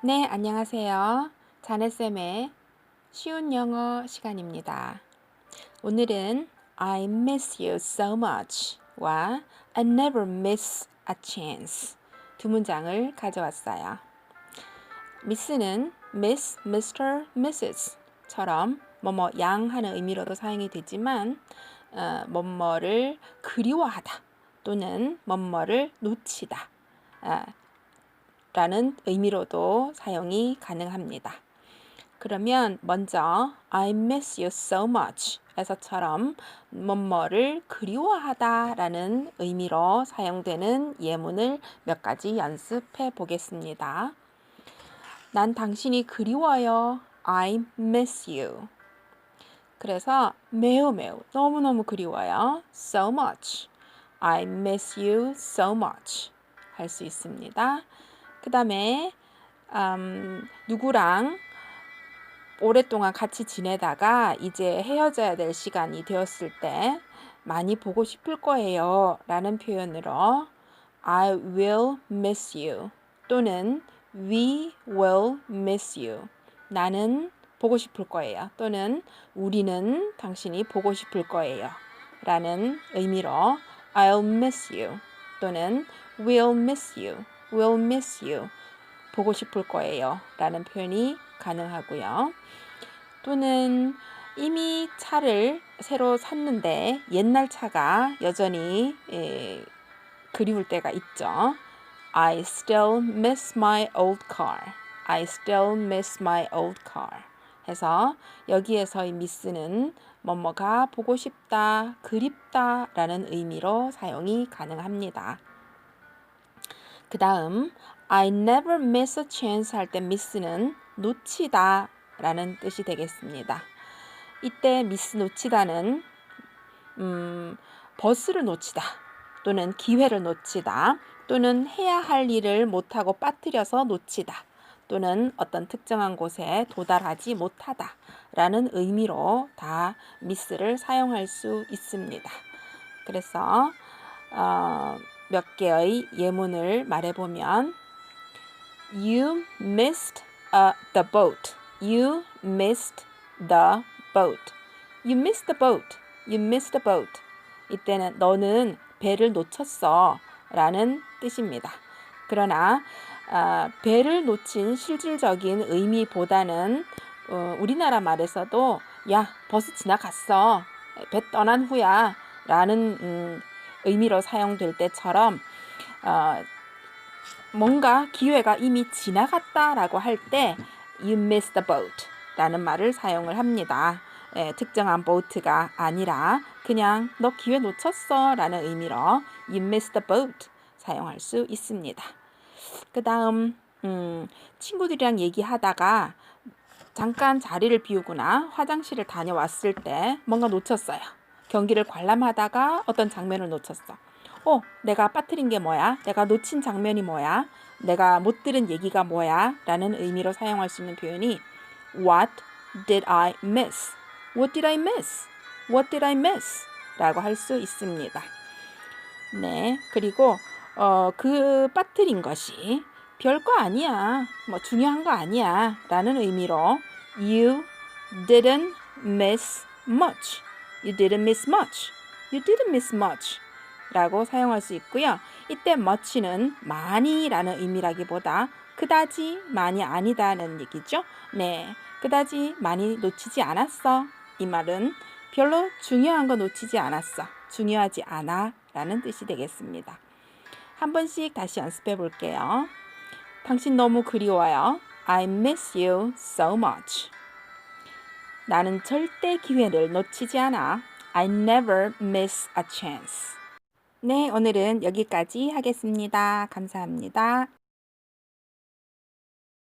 네, 안녕하세요. 자네쌤의 쉬운 영어 시간입니다. 오늘은 I miss you so much 와 I never miss a chance 두 문장을 가져왔어요. miss는 miss, Mr, Mrs 처럼 뭐뭐 양 하는 의미로도 사용이 되지만 어, 뭐뭐를 그리워하다 또는 뭐뭐를 놓치다 아, 라는 의미로도 사용이 가능합니다. 그러면 먼저 I miss you so much 에서처럼 뭐뭐를 그리워하다 라는 의미로 사용되는 예문을 몇 가지 연습해 보겠습니다. 난 당신이 그리워요. I miss you. 그래서 매우 매우 너무너무 그리워요. so much. I miss you so much. 할 수 있습니다. 그 다음에 음, 누구랑 오랫동안 같이 지내다가 이제 헤어져야 될 시간이 되었을 때 많이 보고 싶을 거예요. 라는 표현으로 I will miss you. 또는 we will miss you. 나는 보고 싶을 거예요. 또는 우리는 당신이 보고 싶을 거예요. 라는 의미로 I'll miss you. 또는 will miss you will miss you. 보고 싶을 거예요. 라는 표현이 가능하고요. 또는 이미 차를 새로 샀는데 옛날 차가 여전히 에, 그리울 때가 있죠. I still miss my old car. I still miss my old car. 해서 여기에서의 miss는 뭐뭐가 보고 싶다, 그립다 라는 의미로 사용이 가능합니다. 그 다음 I never miss a chance 할 때 miss는 놓치다 라는 뜻이 되겠습니다. 이때 miss 놓치다는 음, 버스를 놓치다 또는 기회를 놓치다 또는 해야 할 일을 못하고 빠뜨려서 놓치다 또는 어떤 특정한 곳에 도달하지 못하다 라는 의미로 다 miss를 사용할 수 있습니다. 그래서 어, 몇 개의 예문을 말해보면 You missed uh, the boat. You missed the boat. You missed the boat. You missed the boat. 이때는 너는 배를 놓쳤어 라는 뜻입니다. 그러나 어, 배를 놓친 실질적인 의미보다는 어, 우리나라 말에서도 야 버스 지나갔어 배 떠난 후야 라는 음, 의미로 사용될 때처럼 어, 뭔가 기회가 이미 지나갔다라고 할 때 you missed the boat 라는 말을 사용을 합니다. 예, 특정한 보트가 아니라 그냥 너 기회 놓쳤어 라는 의미로 you missed the boat 사용할 수 있습니다. 그 다음 음, 친구들이랑 얘기하다가 잠깐 자리를 비우거나 화장실을 다녀왔을 때 뭔가 놓쳤어요. 경기를 관람하다가 어떤 장면을 놓쳤어. 어, 내가 빠뜨린 게 뭐야? 내가 놓친 장면이 뭐야? 내가 못 들은 얘기가 뭐야? 라는 의미로 사용할 수 있는 표현이 What did I miss? What did I miss? What did I miss? 라고 할 수 있습니다. 네, 그리고 어, 그 빠뜨린 것이 별거 아니야. 뭐 중요한 거 아니야. 라는 의미로 You didn't miss much. You didn't miss much. You didn't miss much. 라고 사용할 수 있고요. 이때 much는 많이라는 의미라기보다 그다지 많이 아니다는 얘기죠. 네. 그다지 많이 놓치지 않았어. 이 말은 별로 중요한 거 놓치지 않았어. 중요하지 않아. 라는 뜻이 되겠습니다. 한 번씩 다시 연습해 볼게요. 당신 너무 그리워요. I miss you so much. 나는 절대 기회를 놓치지 않아. I never miss a chance. 네, 오늘은 여기까지 하겠습니다. 감사합니다.